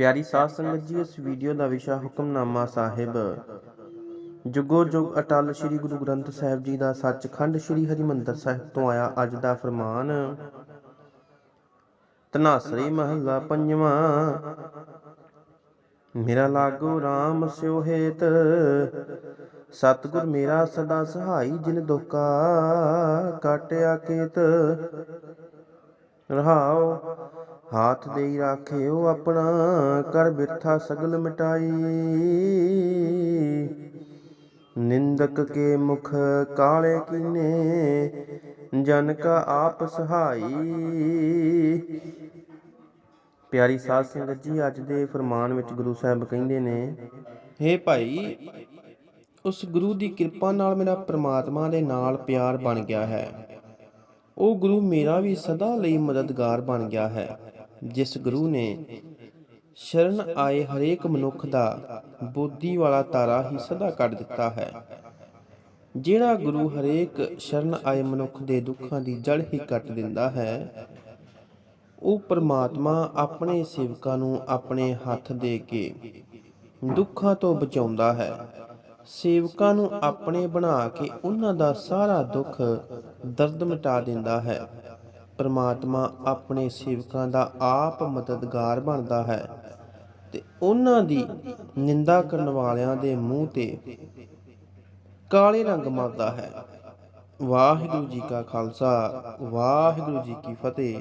ਪਿਆਰੀ ਸਾਧ ਸੰਗਤ ਜੀ, ਇਸ ਵੀਡੀਓ ਦਾ ਵਿਸ਼ਾ ਹੁਕਮਨਾਮਾ ਸਾਹਿਬ। ਜੁਗੋ ਜੁਗ ਅਟਲ ਸ੍ਰੀ ਗੁਰੂ ਗ੍ਰੰਥ ਸਾਹਿਬ ਜੀ ਦਾ ਸੱਚਖੰਡ ਸ੍ਰੀ ਹਰਿਮੰਦਰ ਸਾਹਿਬ ਤੋਂ ਆਇਆ ਅੱਜ ਦਾ ਫਰਮਾਨ। ਤਨਾਸਰੀ ਮਹੱਲਾ ਪੰਜਵਾਂ। ਮੇਰਾ ਲਾਗੋ RAM ਸਿਉ ਹੇਤ ਸਤਿਗੁਰ ਮੇਰਾ ਸਦਾ ਸਹਾਈ, ਜਿਨ ਦੁਕਾ ਕਾਟਿਆ ਕੇਤ ਰਹਾਉ ਹਾਥ ਦੇਈ ਰਾਖਿਓ ਆਪਣਾ, ਕਰ ਬਿਰਥਾ ਸਗਲ ਮਿਟਾਈ। ਨਿੰਦਕ ਕੇ ਮੁਖ ਕਾਲੇ ਕੀਨੇ, ਜਨ ਕਾ ਆਪ ਸਹਾਈ। ਪਿਆਰੀ ਸਾਧ ਸੰਗਤ ਜੀ, ਅੱਜ ਦੇ ਫਰਮਾਨ ਵਿੱਚ ਗੁਰੂ ਸਾਹਿਬ ਕਹਿੰਦੇ ਨੇ, ਹੇ ਭਾਈ, ਉਸ ਗੁਰੂ ਦੀ ਕਿਰਪਾ ਨਾਲ ਮੇਰਾ ਪ੍ਰਮਾਤਮਾ ਦੇ ਨਾਲ ਪਿਆਰ ਬਣ ਗਿਆ ਹੈ। ਉਹ ਗੁਰੂ ਮੇਰਾ ਵੀ ਸਦਾ ਲਈ ਮਦਦਗਾਰ ਬਣ ਗਿਆ ਹੈ। ਜਿਸ ਗੁਰੂ ਨੇ ਸ਼ਰਨ ਆਏ ਹਰੇਕ ਮਨੁੱਖ ਦਾ ਬੋਧੀ ਵਾਲਾ ਤਾਰਾ ਹੀ ਸਦਾ ਕੱਢ ਦਿੱਤਾ ਹੈ। ਜਿਹੜਾ ਗੁਰੂ ਹਰੇਕ ਸ਼ਰਨ ਆਏ ਮਨੁੱਖ ਦੇ ਦੁੱਖਾਂ ਦੀ ਜੜ ਹੀ ਕੱਟ ਦਿੰਦਾ ਹੈ, ਉਹ ਪਰਮਾਤਮਾ ਆਪਣੇ ਸੇਵਕਾਂ ਨੂੰ ਆਪਣੇ ਹੱਥ ਦੇ ਕੇ ਦੁੱਖਾਂ ਤੋਂ ਬਚਾਉਂਦਾ ਹੈ। ਸੇਵਕਾਂ ਨੂੰ ਆਪਣੇ ਬਣਾ ਕੇ ਉਹਨਾਂ ਦਾ ਸਾਰਾ ਦੁੱਖ ਦਰਦ ਮਿਟਾ ਦਿੰਦਾ ਹੈ। ਪਰਮਾਤਮਾ ਆਪਣੇ ਸੇਵਕਾਂ ਦਾ ਆਪ ਮਦਦਗਾਰ ਬਣਦਾ ਹੈ ਤੇ ਉਹਨਾਂ ਦੀ ਨਿੰਦਾ ਕਰਨ ਵਾਲਿਆਂ ਦੇ ਮੂੰਹ ਤੇ ਕਾਲੇ ਰੰਗ ਮਾਰਦਾ ਹੈ। ਵਾਹਿਗੁਰੂ ਜੀ ਕਾ ਖਾਲਸਾ, ਵਾਹਿਗੁਰੂ ਜੀ ਕੀ ਫਤਿਹ।